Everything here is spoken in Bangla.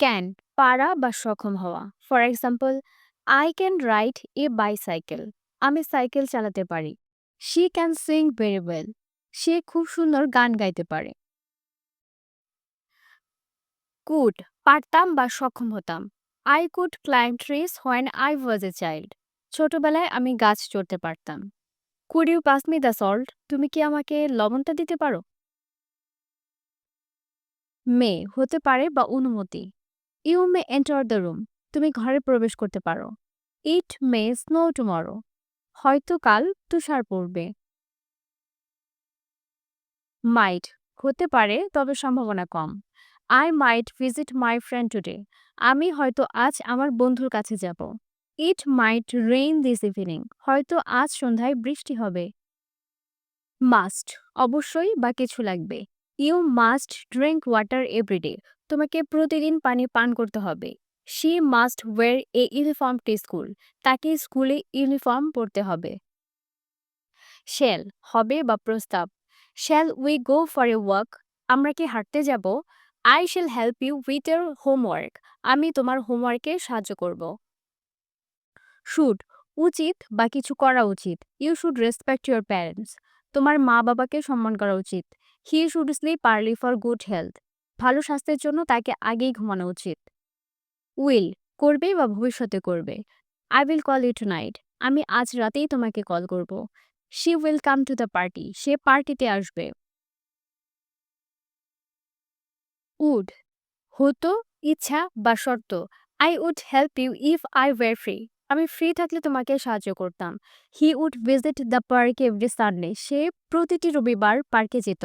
ক্যান পারা বা সক্ষম হওয়া। For example I can ride a bicycle আমি সাইকেল চালাতে পারি। She can sing very well সে খুব সুন্দর গান গাইতে পারে। কুড পারতাম বা সক্ষম হতাম। I could climb trees when I was a child ছোটবেলায় আমি গাছ চড়তে পারতাম। Could you pass me the salt তুমি কি আমাকে লবণটা দিতে পারো? মে হতে পারে বা অনুমতি। You may enter the room তুমি ঘরে প্রবেশ করতে পারো। ইট মে স্নো টুমরো হয়তো কাল তুষার পড়বে। মাইট হতে পারে, তবে সম্ভাবনা কম। I might visit my friend today আমি হয়তো আজ আমার বন্ধুর কাছে যাব। It might rain this evening হয়তো আজ সন্ধ্যায় বৃষ্টি হবে। মাস্ট অবশ্যই বা কিছু লাগবে। You must drink water every day তোমাকে প্রতিদিন পানি পান করতে হবে। She must wear a uniform to school তাকে স্কুলে ইউনিফর্ম পরতে হবে। শেল হবে বা প্রস্তাব। Shall we go for a work আমরা কি হাঁটতে যাব? I shall help you with your homework আমি তোমার হোমওয়ার্কে সাহায্য করব। শুড উচিত বা কিছু করা উচিত। You should respect your parents তোমার মা বাবাকে সম্মান করা উচিত। He should sleep early for good health. ভালো স্বাস্থ্যের জন্য তাকে আগেই ঘুমানো উচিত। উইল, করবে বা ভবিষ্যতে করবে? I will call you tonight আমি আজ রাতেই তোমাকে কল করব। She will come to the party. সে পার্টিতে আসবে। উড, হতো, ইচ্ছা বা শর্ত। I would help you if I were free. আমি ফ্রি থাকলে তোমাকে সাহায্য করতাম। He would visit the park every Sunday. সে প্রতিটি রবিবার পার্কে যেত।